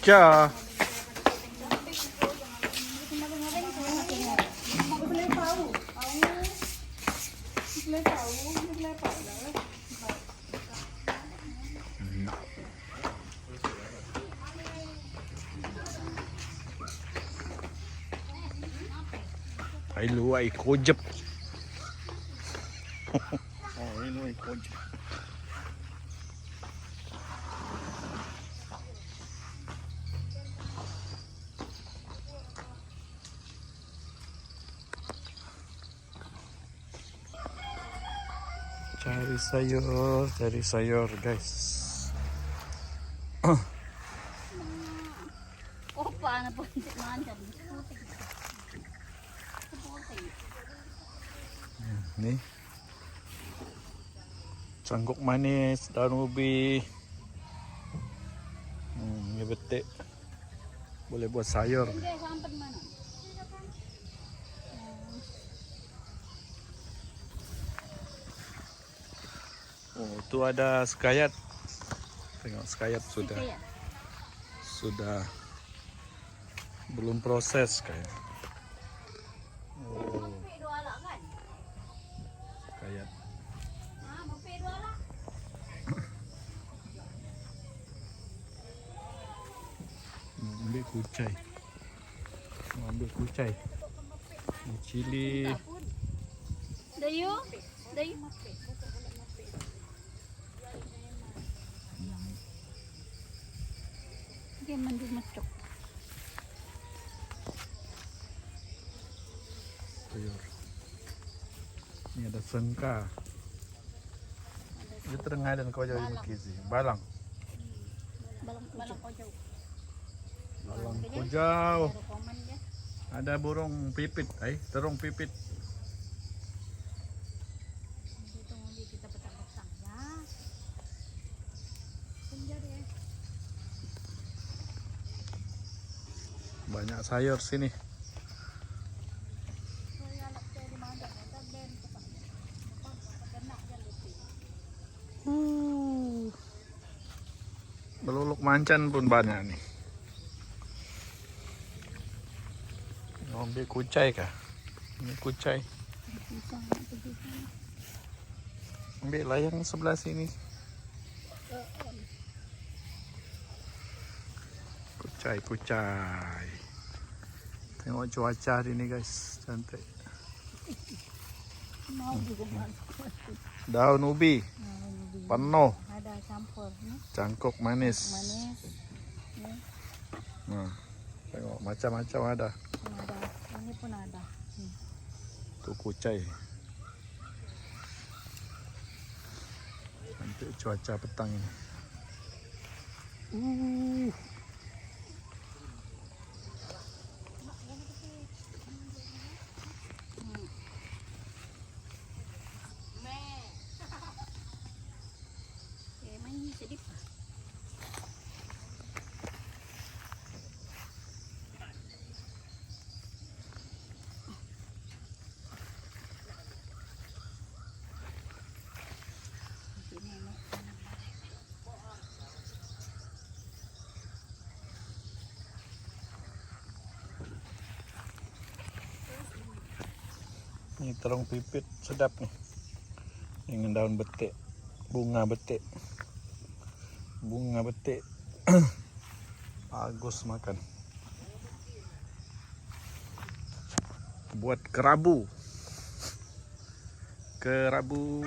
kucha. Ay luway kojep. oh, ay luway kojep. Cari sayur, cari sayur guys. Opa na po hindi mandan. Nih. Cangkuk manis, daun ubi. Hmm, ini betik. Boleh buat sayur. Itu ada sekayat. Tengok sekayat sudah sudah belum proses kayak. Oh, Pero ala kan? sekayat. Ah, mau pero ala? Mau ambil kucai. Mau ambil kucai. Ini cili. Dayo? Dayo? Hindi man di macok. sayur. Sengka. Ini tengah dan kau jauh ini kizi. Balang. Balang balang ko jaw. Balang ya. Ada burung pipit. Ay, terung pipit. Dito ya. Banyak sayur sini. Banyak nih. Mau Ambil kucai kah? Ini pisang. Ambil lah yang sebelah sini. Kucai, kucai. Tengok cuaca hari ini guys, cantik. Daun ubi, penuh, campur nih. cangkuk manis. Manis. Nih, Nah, tengok macam-macam ada. ada. Ini pun ada. Nih. Tuh kucai. Cantik cuaca petang ini. Uh. Ini terung pipit sedap nih. Dengan daun betik, bunga betik. Bunga betik. Bagus makan. Buat kerabu. Kerabu.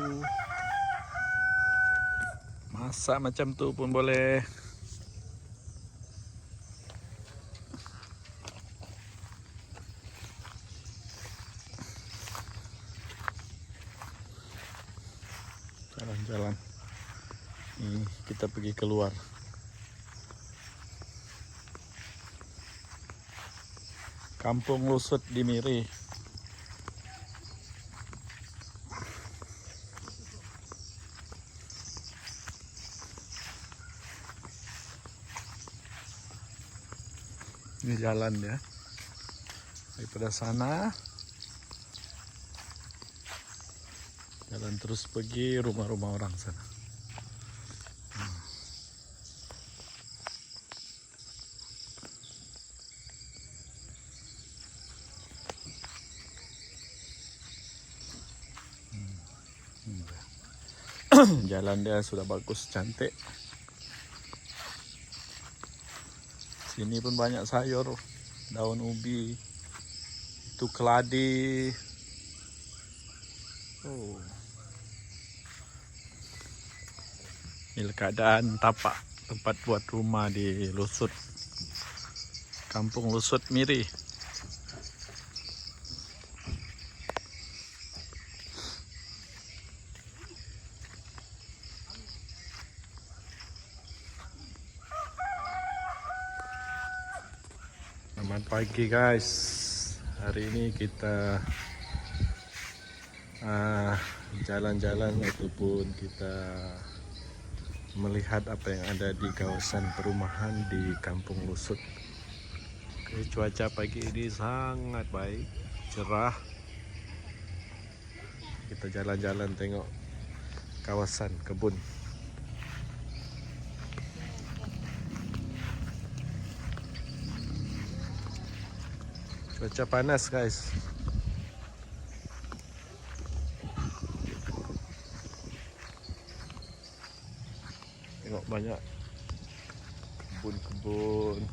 Masak macam tu pun boleh. Pergi keluar. Kampung Lusut di Miri. Ini jalan ya. Daripada sana jalan terus pergi rumah-rumah orang sana. Hmm. Jalan dia sudah bagus, cantik. Sini pun banyak sayur, daun ubi, itu keladi. Oh. Ini keadaan tapak tempat buat rumah di Lusut. Kampung Lusut Miri. Pagi guys. Hari ini kita ah, jalan-jalan ataupun kita melihat apa yang ada di kawasan perumahan di Kampung Lusut. Oke, cuaca pagi ini sangat baik, cerah. Kita jalan-jalan tengok kawasan kebun. Cuaca panas guys. Tengok banyak kebun-kebun.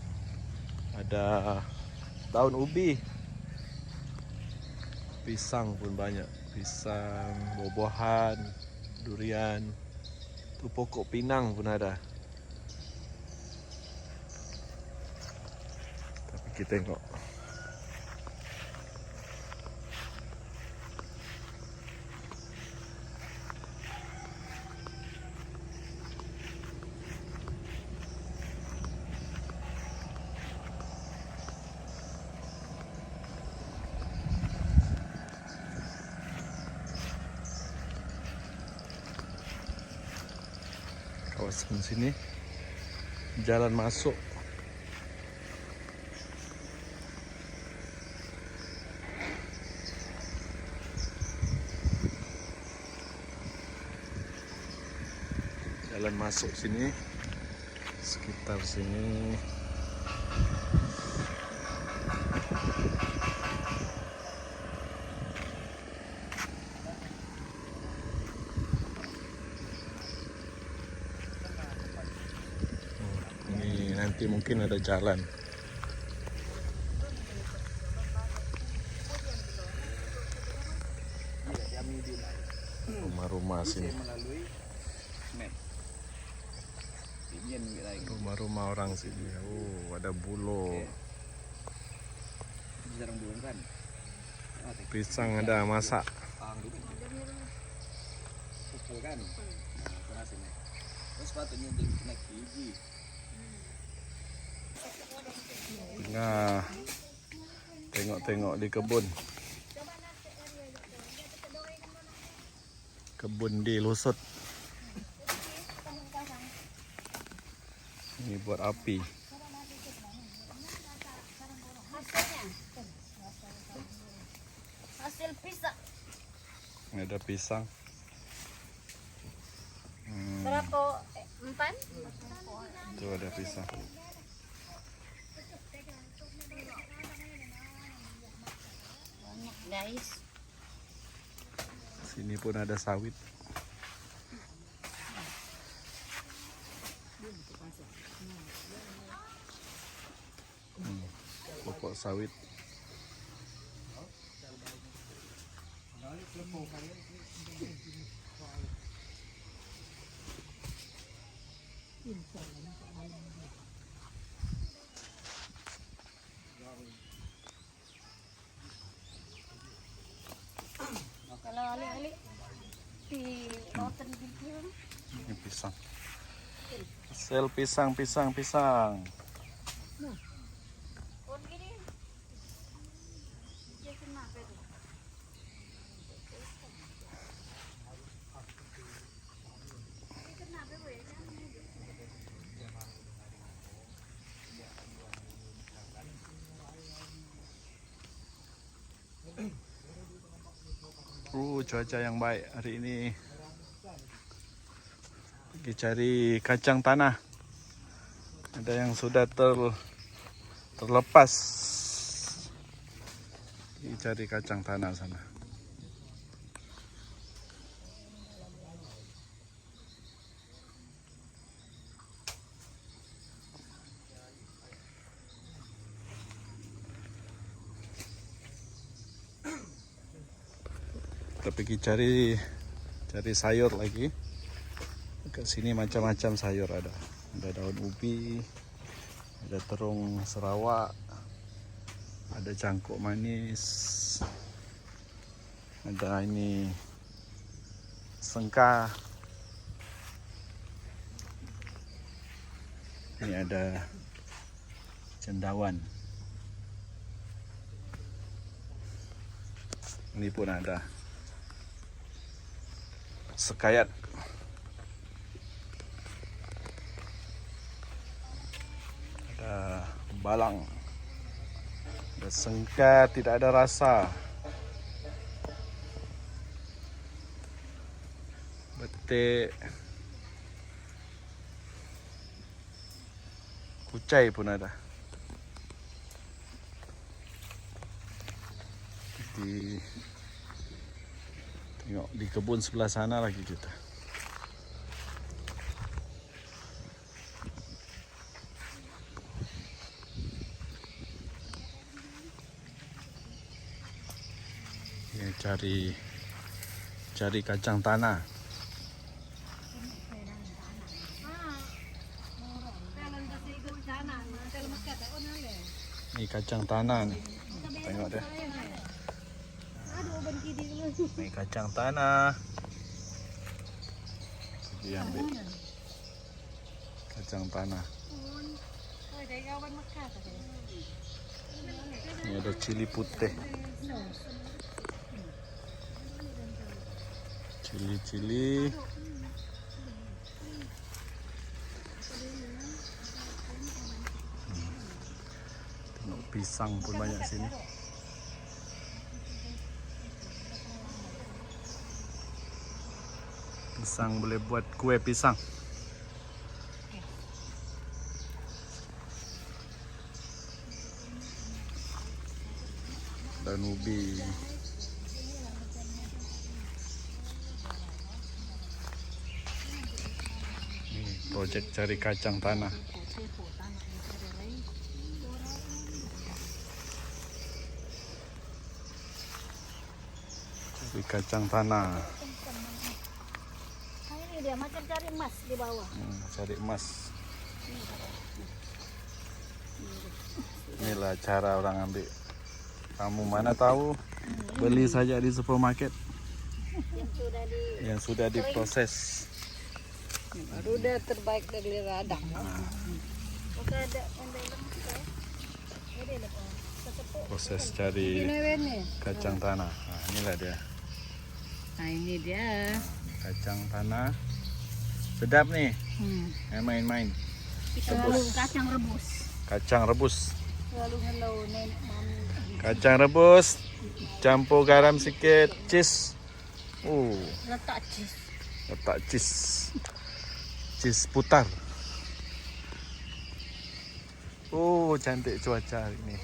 Ada daun ubi. Pisang pun banyak. Pisang, buah-buahan, durian. Tu pokok pinang pun ada. Tapi kita tengok kawasan sini. Jalan masuk. Jalan masuk sini. Sekitar sini ini nanti mungkin ada jalan. Rumah-rumah sini. rumah-rumah orang sini oh ada bulo. Jarang belum kan? Tek- pisang ada masak. Kan? Nah. Terus sepatunya gigi. Nah tengok-tengok di kebun kebun di Lusut ini buat api. Hasil pisang. Ini ada pisang hmm, Berapa? Empat? itu ada pisang guys. sini pun ada sawit Hmm, pokok sawit hasil pisang pisang pisang? Uh, cuaca yang baik hari ini. Lagi cari kacang tanah. Ada yang sudah ter terlepas. Lagi cari kacang tanah sana. kita cari cari sayur lagi dekat sini macam-macam sayur ada. Ada daun ubi ada terung Sarawak ada cangkuk manis ada ini sengka ini ada cendawan. Ini pun ada. Sekayat ada balang. Ada sengka tidak ada rasa. Betik kucai pun ada. Di tengok di kebun sebelah sana lagi kita ya, cari cari kacang tanah Kailan kasi ikot sana, kailan magkata, o nale. ini kacang tanah nih. Tengok deh ini kacang tanah. Pergi ambil kacang tanah. Ini ada cili putih cili-cili. Tengok pisang pun banyak sini. Pisang boleh buat kue pisang. Dan ubi Projek cari kacang tanah. Cari kacang tanah. Nah, ini dia macam cari emas di bawah. Hmm, cari emas. Inilah cara orang ambil. Kamu mana tahu? Beli saja di supermarket. Yang sudah di diproses Ruda terbaik dari radang. Oke, ada yang dalam kita. Ini ada apa? Kesepuk. proses cari ini. kacang tanah nah, inilah dia Nah, ini dia. kacang tanah sedap nih Hmm. Eh, main-main kacang rebus. kacang rebus kacang rebus campur garam sedikit cheese uh Letak cheese. letak cheese cheese putar oh cantik cuaca ini.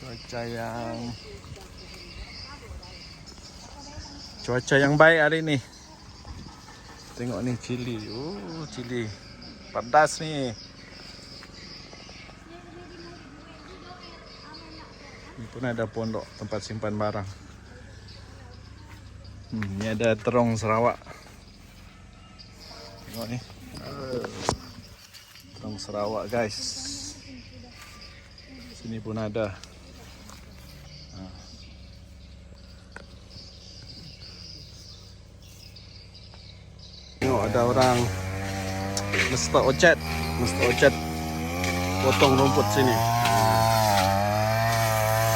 Cuaca yang cuaca yang baik hari ini. Tengok nih cili. Oh cili. Pedas nih. Ini pun ada pondok tempat simpan barang. Hmm, ini ada terong Sarawak Tengok ni. Terong Sarawak guys. Sini pun ada. Tengok ada orang Mr. Ocet. Mr. Ocet potong rumput sini.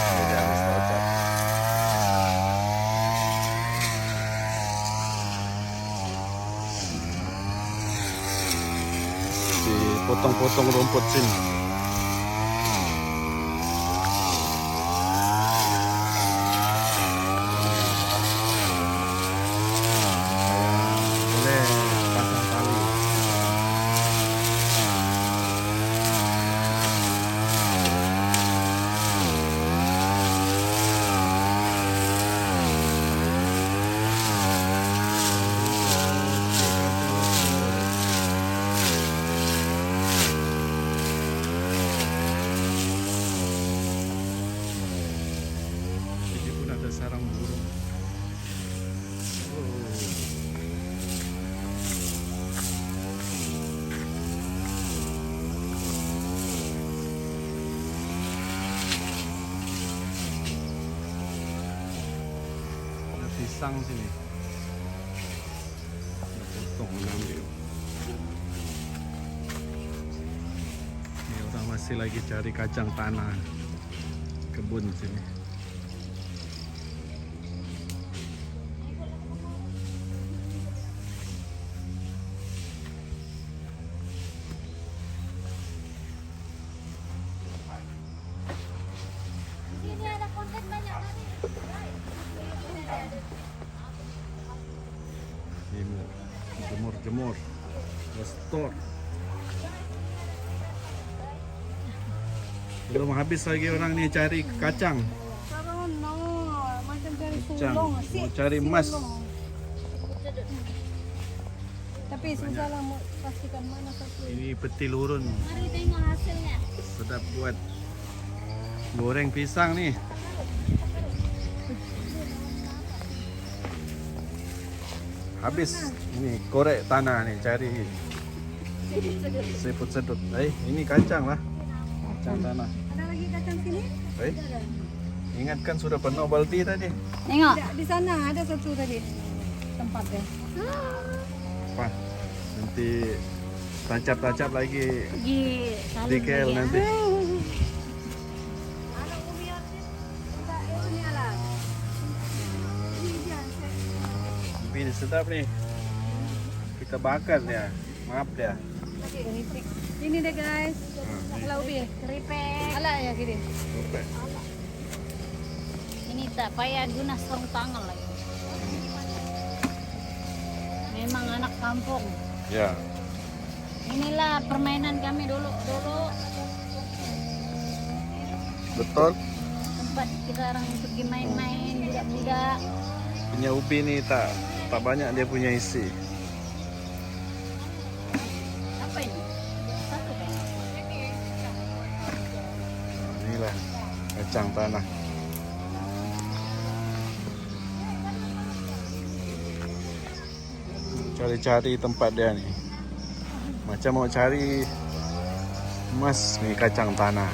Ini dia Mr. Ocet. Dipotong-potong rumput sini. Boleh pisang sini. Potong ambil. Ini orang masih lagi cari kacang tanah kebun sini. Habis lagi orang ni cari kacang. Sekarang no, macam cari Kacang. sulung. Mau cari emas. Tapi susah lah mau pastikan mana satu. Ini peti lurun. Mari tengok hasilnya. Sedap buat goreng pisang nih. Habis ini korek tanah nih cari siput sedut. Eh, ini kacang lah. Kacang tanah. Kacang sini? Eh, ingatkan sudah penuh balti tadi. Tengok. Di sana ada satu tadi tempatnya. Apa? Nanti tancap-tancap lagi Pergi di KL nanti. Ini sedap nih. Kita bakar ya. Maaf ya. Ini deh guys. Ala ubi. Keripik. Ala ya gini. Ini tak payah guna sarung tangan lagi. Memang anak kampung. Ya. Inilah permainan kami dulu dulu Betul. tempat kita orang pergi main-main budak-budak. Punya ubi nih tak tak banyak dia punya isi. Kacang tanah. Cari-cari tempat dia nih. Macam mau cari emas nih kacang tanah.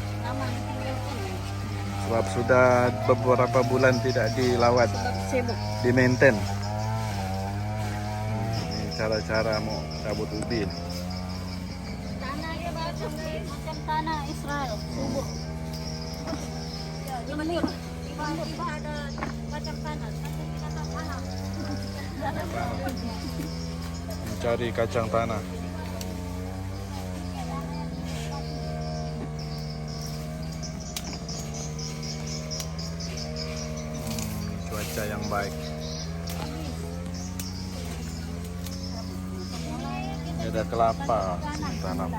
Sebab sudah beberapa bulan tidak dilawat, di maintain. Cara-cara mau cabut ubi. sih, macam tanah Israel. Mencari kacang tanah. Hmm, cuaca yang baik. Ada kelapa sini tanam.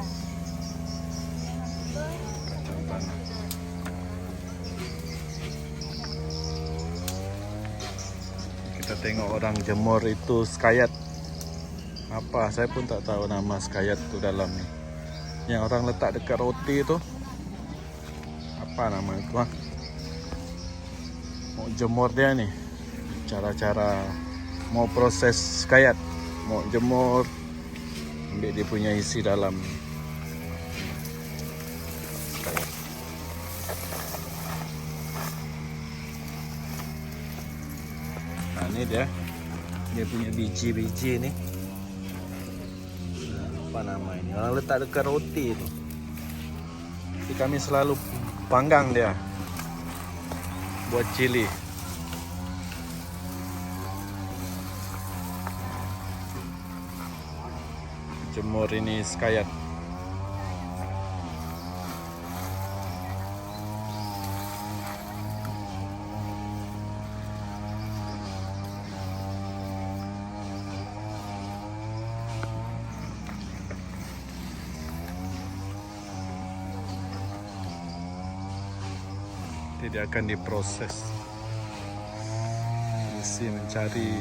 Kita tengok orang jemur itu skayat. Apa? Saya pun tak tahu nama skayat tu dalam ni. Yang orang letak dekat roti tu. Apa nama itu ah? Mau jemur dia ni. Cara-cara mau proses skayat. Mau jemur ambil dia punya isi dalam. Nah, ini dia. Punya biji-biji ni. Nah, apa nama ini? Orang letak dekat roti tu. Jadi kami selalu panggang dia. Buat cili. Jemur ini skayat. Tidak akan diproses. Misi mencari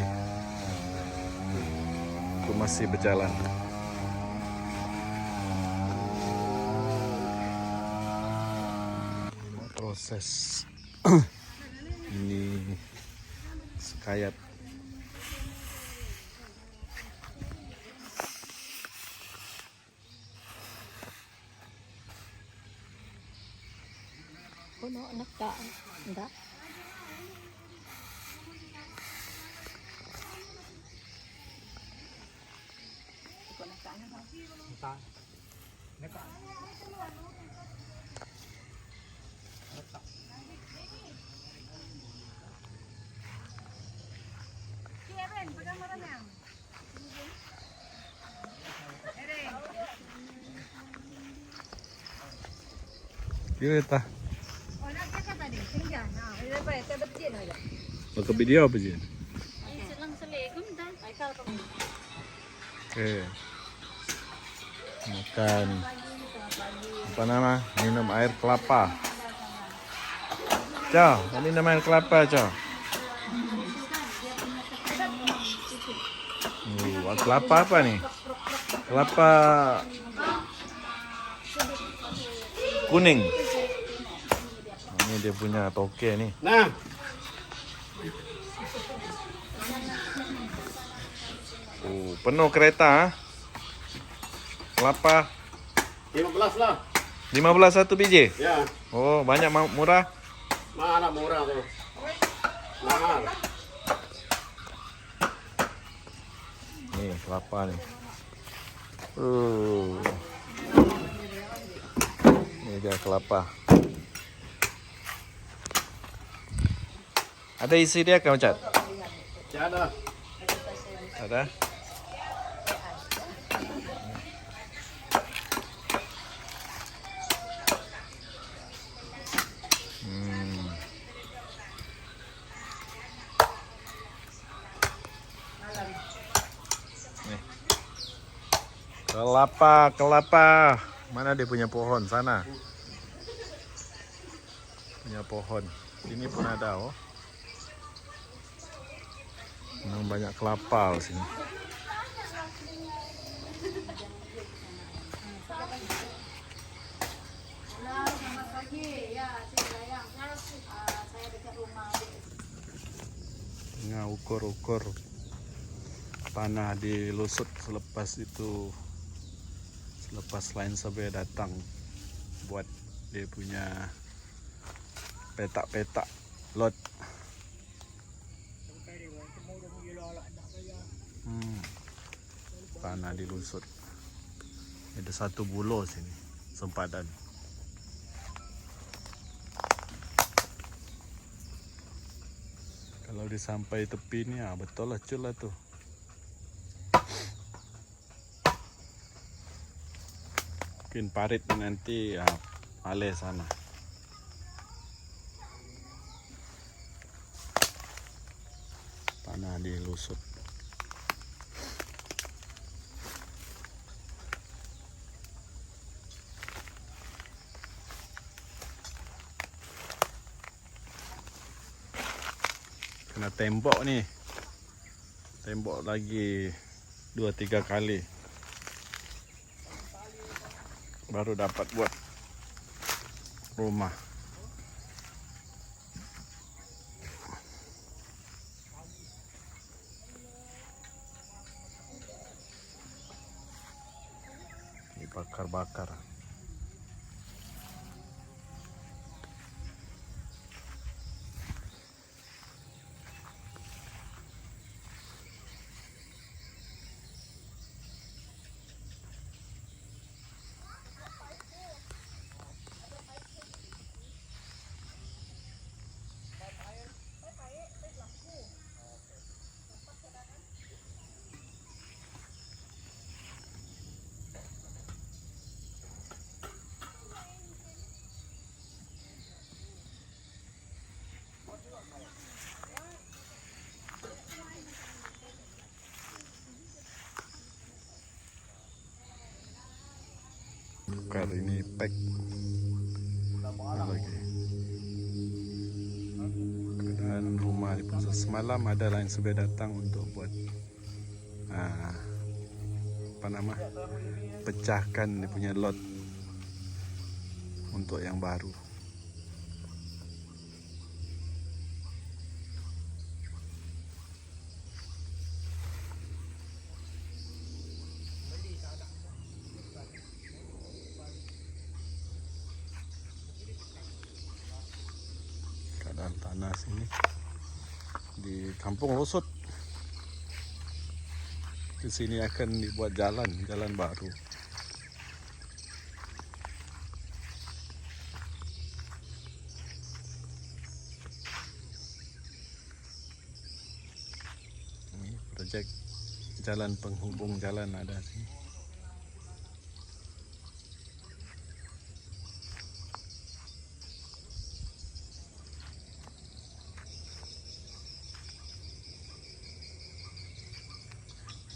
itu masih berjalan. Proses. Ini sekayat selekum dah. Aikal kamu. Oke. Makan apa nama? Minum air kelapa. Mau minum air kelapa, cow. Uh, kelapa apa nih? Kelapa kuning. Dia punya toke nih. Nah, Oh, penuh kereta. ah. Kelapa 15 lah. 15 satu biji. Ya, Oh, banyak murah. mana murah tuh. Mahal. Nih, kelapa nih. Uh. Ini dia kelapa. Ada isi dia kau cat? Tiada. Ada? Hmm. Nih. Kelapa, kelapa. Mana dia punya pohon? Sana. Punya pohon. Ini pun ada, oh. Memang banyak kelapa di sini. Ya. Ah. Tengah ukur-ukur tanah dilusut selepas itu selepas lain sampai datang buat dia punya petak-petak lot hmm. tanah dilusut ada satu bulo sini sempadan Kalau di sampai tepi ni ah betul lah cul lah tu. Mungkin parit nanti ah, malai sana. Tanah dilusut. Kena tembok ni. Tembok lagi dua tiga kali. Baru dapat buat rumah. Dibakar-bakar. Kali ini pack. Lagi keadaan rumah di pun. Semalam ada lain sudah datang untuk buat ah, apa nama? Pecahkan dia punya lot untuk yang baru kampung rosot. Di sini akan dibuat jalan, jalan baru. Ini proyek jalan penghubung jalan ada sini.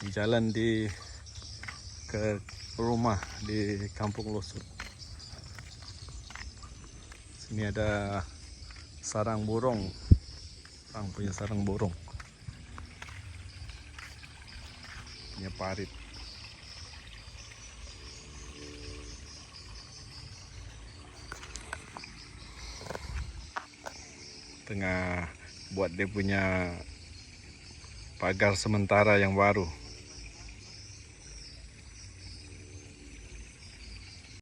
Jalan di ke rumah di Kampung Losut. Sini ada sarang burung. Orang punya sarang burung. Punya parit. Tengah buat dia punya pagar sementara yang baru.